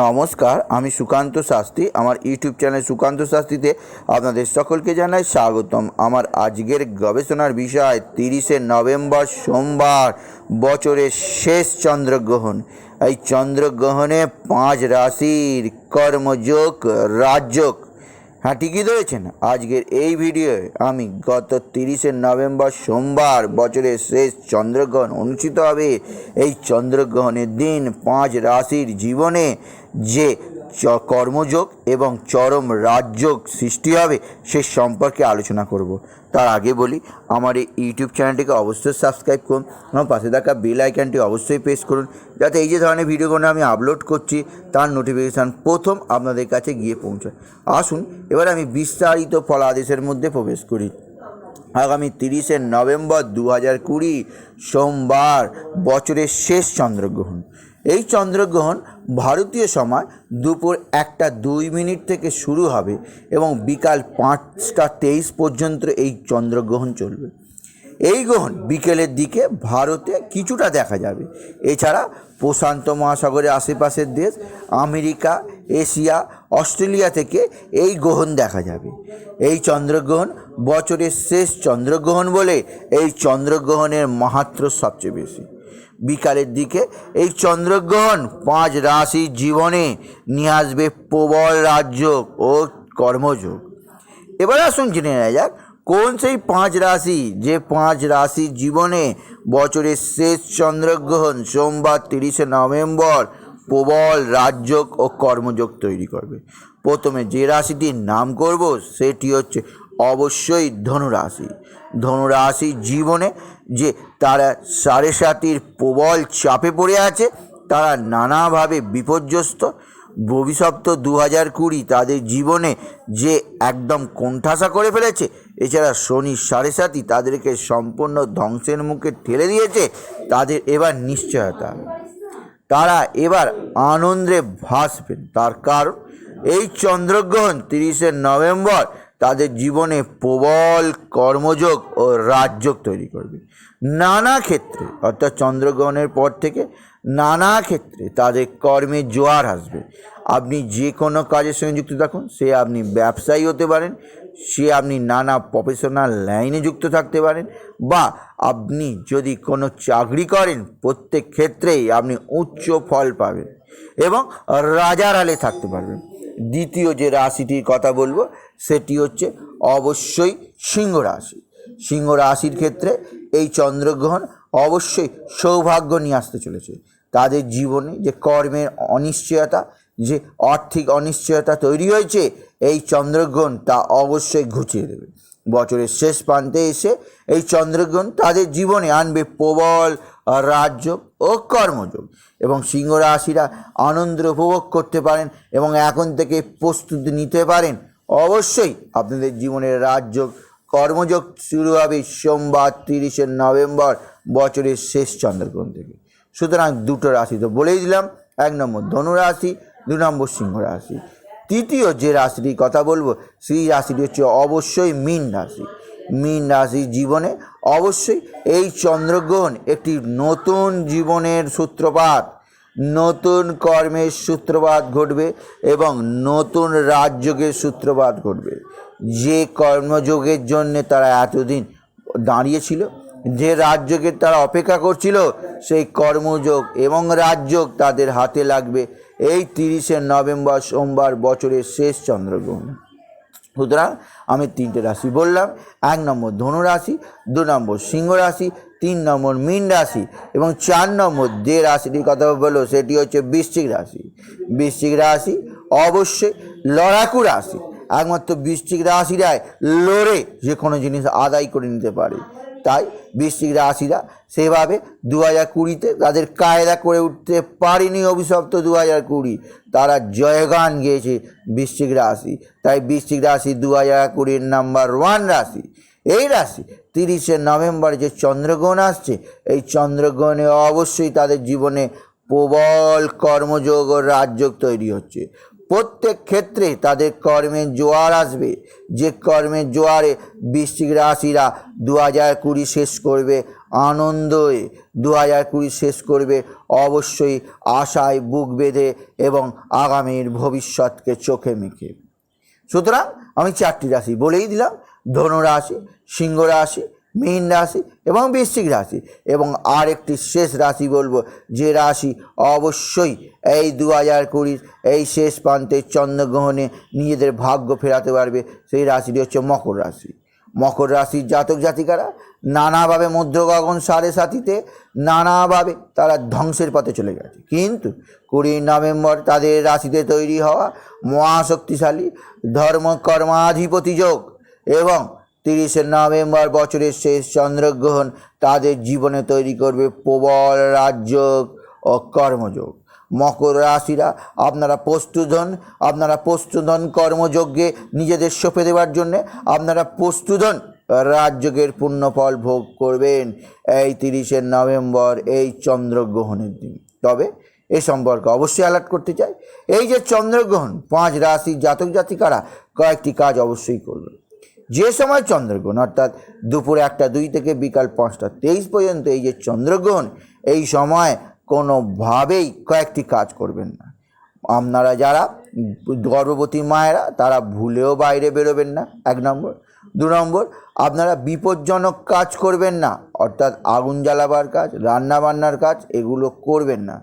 নমস্কার, আমি সুকান্ত শাস্ত্রী। আমার ইউটিউব চ্যানেল সুকান্ত শাস্ত্রীতে আপনাদের সকলকে জানাই স্বাগতম। আমার আজকের গবেষণার বিষয়, তিরিশে নভেম্বর সোমবার, বছরের শেষ চন্দ্রগ্রহণ। এই চন্দ্রগ্রহণে পাঁচ রাশির কর্মযোগ, রাজযোগ হ্যাঁ ঠিকই ধরেছেন। আজকের এই ভিডিওয়ে আমি গত তিরিশে নভেম্বর সোমবার বছরের শেষ চন্দ্রগ্রহণ অনুষ্ঠিত হবে। এই চন্দ্রগ্রহণের দিন পাঁচ রাশির জীবনে যে কর্মযোগ এবং চরম রাজযোগ সৃষ্টি হবে, সে সম্পর্কে আলোচনা করব। তার আগে বলি, আমার এই ইউটিউব চ্যানেলটিকে অবশ্যই সাবস্ক্রাইব করুন এবং পাশে থাকা বেল আইকনটি অবশ্যই প্রেস করুন, যাতে এই যে ধরনের ভিডিওগুলো আমি আপলোড করছি, তার নোটিফিকেশান প্রথম আপনাদের কাছে গিয়ে পৌঁছায়। আসুন, এবার আমি বিস্তারিত ফলাদেশের মধ্যে প্রবেশ করি। আগামী তিরিশে নভেম্বর দু হাজার কুড়ি সোমবার বছরের শেষ চন্দ্রগ্রহণ। এই চন্দ্রগ্রহণ ভারতীয় সময় দুপুর একটা দুই মিনিট থেকে শুরু হবে এবং বিকাল পাঁচটা তেইশ পর্যন্ত এই চন্দ্রগ্রহণ চলবে। এই গ্রহণ বিকেলের দিকে ভারতে কিছুটা দেখা যাবে। এছাড়া প্রশান্ত মহাসাগরের আশেপাশের দেশ, আমেরিকা, এশিয়া, অস্ট্রেলিয়া থেকে এই গ্রহণ দেখা যাবে। এই চন্দ্রগ্রহণ বছরের শেষ চন্দ্রগ্রহণ বলে এই চন্দ্রগ্রহণের মাহাত্র সবচেয়ে বেশি। বিকালের দিকে। এই চন্দ্রগ্রহণ পাঁচ রাশির জীবনে নিয়ে আসবে প্রবল রাজযোগ ও কর্মযোগ। এবার আসুন জেনে নেওয়া যাক, কোন সেই পাঁচ রাশি যে পাঁচ রাশির জীবনে বছরের শেষ চন্দ্রগ্রহণ সোমবার তিরিশে নভেম্বর প্রবল রাজযোগ ও কর্মযোগ তৈরি করবে। প্রথমে যে রাশিটির নাম করব সেটি হচ্ছে অবশ্যই ধনুরাশি। ধনুরাশি জীবনে যে তারা সাড়ে সাতির প্রবল চাপে পড়ে আছে, তারা নানাভাবে বিপর্যস্ত। ভবিষ্যৎ দু হাজার কুড়ি, তাদের জীবনে যে একদম কোণঠাসা করে ফেলেছে, এছাড়া শনি সাড়ে সাতই তাদেরকে সম্পূর্ণ ধ্বংসের মুখে ঠেলে দিয়েছে, তাদের এবার নিশ্চয়তা। তারা এবার আনন্দে ভাসবেন, তার কারণ এই চন্দ্রগ্রহণ তিরিশে নভেম্বর তাদের জীবনে প্রবল কর্মযোগ ও রাজযোগ তৈরি করবে। নানা ক্ষেত্রে, অর্থাৎ চন্দ্রগ্রহণের পর থেকে নানা ক্ষেত্রে তাদের কর্মে জোয়ার আসবে। আপনি যে কোনো কাজের সঙ্গে যুক্ত থাকুন, সে আপনি ব্যবসায়ী হতে পারেন, সে আপনি নানা প্রফেশনাল লাইনে যুক্ত থাকতে পারেন, বা আপনি যদি কোনো চাকরি করেন, প্রত্যেক ক্ষেত্রেই আপনি উচ্চ ফল পাবেন এবং রাজার আলে থাকতে পারবেন। দ্বিতীয় যে রাশিটির কথা বলব, সেটি হচ্ছে অবশ্যই সিংহ রাশি। সিংহ রাশির ক্ষেত্রে এই চন্দ্রগ্রহণ অবশ্যই সৌভাগ্য নিয়ে আসতে চলেছে। তাদের জীবনে যে কর্মের অনিশ্চয়তা, যে আর্থিক অনিশ্চয়তা তৈরি হয়েছে, এই চন্দ্রগ্রহণ তা অবশ্যই ঘুচিয়ে দেবে। বছরের শেষ প্রান্তে এসে এই চন্দ্রগ্রহণ তাদের জীবনে আনবে প্রবল রাজ্য ও কর্মযোগ এবং সিংহ রাশিরা আনন্দ উপভোগ করতে পারেন এবং এখন থেকে প্রস্তুতি নিতে পারেন। অবশ্যই আপনাদের জীবনের রাজযোগ কর্মযোগ শুরু হবে সোমবার, তিরিশে নভেম্বর, বছরের শেষ চন্দ্রগ্রহণ থেকে। সুতরাং দুটো রাশি তো বলেই দিলাম, এক নম্বর ধনু রাশি দু নম্বর সিংহ রাশি তৃতীয় যে রাশিটির কথা বলব, সেই রাশিটি হচ্ছে অবশ্যই মীন রাশি। মীন রাশির জীবনে অবশ্যই এই চন্দ্রগ্রহণ একটি নতুন জীবনের সূত্রপাত। নতুন কর্মের সূত্রপাত ঘটবে এবং নতুন রাজযোগের সূত্রপাত ঘটবে। যে কর্মযোগের জন্যে তারা এতদিন দাঁড়িয়েছিল, যে রাজযোগের তারা অপেক্ষা করছিল, সেই কর্মযোগ এবং রাজযোগ তাদের হাতে লাগবে। এই তিরিশে নভেম্বর সোমবার বছরের শেষ চন্দ্রগ্রহণ। সুতরাং আমি তিনটে রাশি বললাম, এক নম্বর ধনু রাশি, দু নম্বর সিংহ রাশি, তিন নম্বর মীন রাশি এবং চার নম্বর যে রাশিটির কথা বলল সেটি হচ্ছে বৃশ্চিক রাশি। বৃশ্চিক রাশি অবশ্যই লড়াকু রাশি, একমাত্র বৃশ্চিক রাশিরায় লড়ে যে কোনো জিনিস আদায় করে নিতে পারে। তাই বৃশ্চিক রাশিরা সেভাবে দু হাজার কুড়িতে তাদের কায়দা করে উঠতে পারেনি অভিশপ্ত দু হাজার কুড়ি। তারা জয়গান গিয়েছে বৃশ্চিক রাশি। তাই বৃশ্চিক রাশি দু হাজার কুড়ির নাম্বার ওয়ান রাশি। এই রাশি তিরিশে নভেম্বর যে চন্দ্রগ্রহণ আসছে, এই চন্দ্রগ্রহণে অবশ্যই তাদের জীবনে প্রবল কর্মযোগ ও রাজযোগ তৈরি হচ্ছে। প্রত্যেক ক্ষেত্রে তাদের কর্মের জোয়ার আসবে। যে কর্মের জোয়ারে বৃশ্চিক রাশিরা দু হাজার কুড়ি শেষ করবে আনন্দে দু হাজার কুড়ি শেষ করবে। অবশ্যই আশায় বুক বেঁধে এবং আগামীর ভবিষ্যৎকে চোখে মেখে। সুতরাং আমি চারটি রাশি বলেই দিলাম। ধনু রাশি সিংহ রাশি মীন রাশি এবং বৃশ্চিক রাশি এবং আর একটি শেষ রাশি বলব, যে রাশি অবশ্যই এই দু হাজার কুড়ির এই শেষ প্রান্তে চন্দ্রগ্রহণে নিজেদের ভাগ্য ফেরাতে পারবে। সেই রাশিটি হচ্ছে মকর রাশি। মকর রাশির জাতক জাতিকারা নানাভাবে মধ্য গগন সাড়ে সাথীতে নানাভাবে তারা ধ্বংসের পথে চলে গেছে। কিন্তু কুড়ি নভেম্বর তাদের রাশিতে তৈরি হওয়া মহাশক্তিশালী ধর্ম কর্মাধিপতি যোগ এবং তিরিশে নভেম্বর বছরের শেষ চন্দ্রগ্রহণ তাদের জীবনে তৈরি করবে প্রবল রাজযোগ ও কর্মযোগ। মকর রাশিরা আপনারা প্রস্তুত হন, আপনারা প্রস্তুত হন কর্মযজ্ঞে নিজেদের সঁপে দেওয়ার জন্যে, আপনারা প্রস্তুত হন রাজযোগের পুণ্যফল ভোগ করবেন এই তিরিশে নভেম্বর, এই চন্দ্রগ্রহণের দিন। তবে এ সম্পর্কে অবশ্যই অ্যালার্ট করতে চাই। এই যে চন্দ্রগ্রহণ, পাঁচ রাশির জাতক জাতিকারা কয়েকটি কাজ অবশ্যই করবে যে সময় চন্দ্রগ্রহণ, অর্থাৎ দুপুর একটা দুই থেকে বিকাল পাঁচটা তেইশ পর্যন্ত এই যে চন্দ্রগ্রহণ, এই সময় কোনোভাবেই কয়েকটি কাজ করবেন না। আপনারা যারা গর্ভবতী মায়েরা, তারা ভুলেও বাইরে বেরোবেন না, এক নম্বর। দু নম্বর, আপনারা বিপজ্জনক কাজ করবেন না, অর্থাৎ আগুন জ্বালাবার কাজ রান্না বান্নার কাজ, এগুলো করবেন না।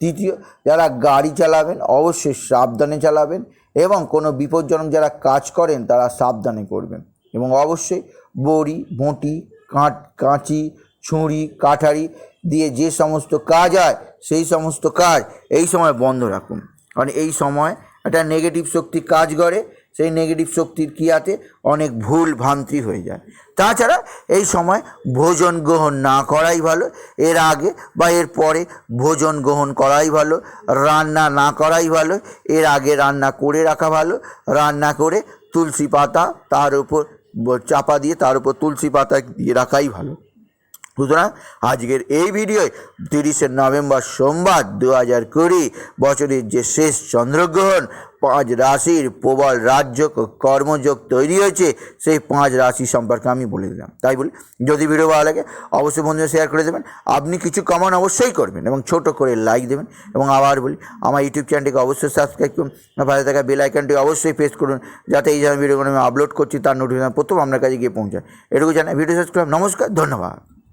তৃতীয় যারা গাড়ি চালাবেন, অবশ্যই সাবধানে চালাবেন এবং কোনো বিপজ্জনক যারা কাজ করেন, তারা সাবধানে করবেন। এবং অবশ্যই বড়ি, বঁটি কাঁট কাঁচি ছুরি কাঠারি দিয়ে যে সমস্ত কাজ হয়, সেই সমস্ত কাজ এই সময় বন্ধ রাখুন। কারণ এই সময় একটা নেগেটিভ শক্তি কাজ করে সেই নেগেটিভ শক্তির ক্রিয়াতে অনেক ভুল ভ্রান্তি হয়ে যায়। তাছাড়া এই সময় ভোজন গ্রহণ না করাই ভালো, এর আগে বা এর পরে ভোজন গ্রহণ করাই ভালো, রান্না না করাই ভালো, এর আগে রান্না করে রাখা ভালো, রান্না করে তুলসী পাতা তার উপর চাপা দিয়ে তার উপর তুলসী পাতা দিয়ে রাখাই ভালো। সুতরাং আজকের এই ভিডিওয় তিরিশে নভেম্বর সোমবার দু হাজার কুড়ি বছরের যে শেষ চন্দ্রগ্রহণ পাঁচ রাশির প্রবল রাজযোগ, কর্মযোগ তৈরি হয়েছে, সেই পাঁচ রাশি সম্পর্কে আমি বলে দিলাম। তাই বলি, যদি ভিডিও ভালো লাগে, অবশ্যই বন্ধুরা শেয়ার করে দেবেন। আপনি কিছু কমেন্ট অবশ্যই করবেন এবং ছোট করে লাইক দেবেন। এবং আবার বলি, আমার ইউটিউব চ্যানেলটিকে অবশ্যই সাবস্ক্রাইব করুন। পাশে থাকা বেল আইকনটি অবশ্যই প্রেস করুন, যাতে এই ধরনের ভিডিওগুলো আমি আপলোড করছি, তার নোটিফিকেশন প্রথম আপনার কাছে গিয়ে পৌঁছায়। এটুকু জানাই ভিডিও শেষ করলাম, নমস্কার, ধন্যবাদ।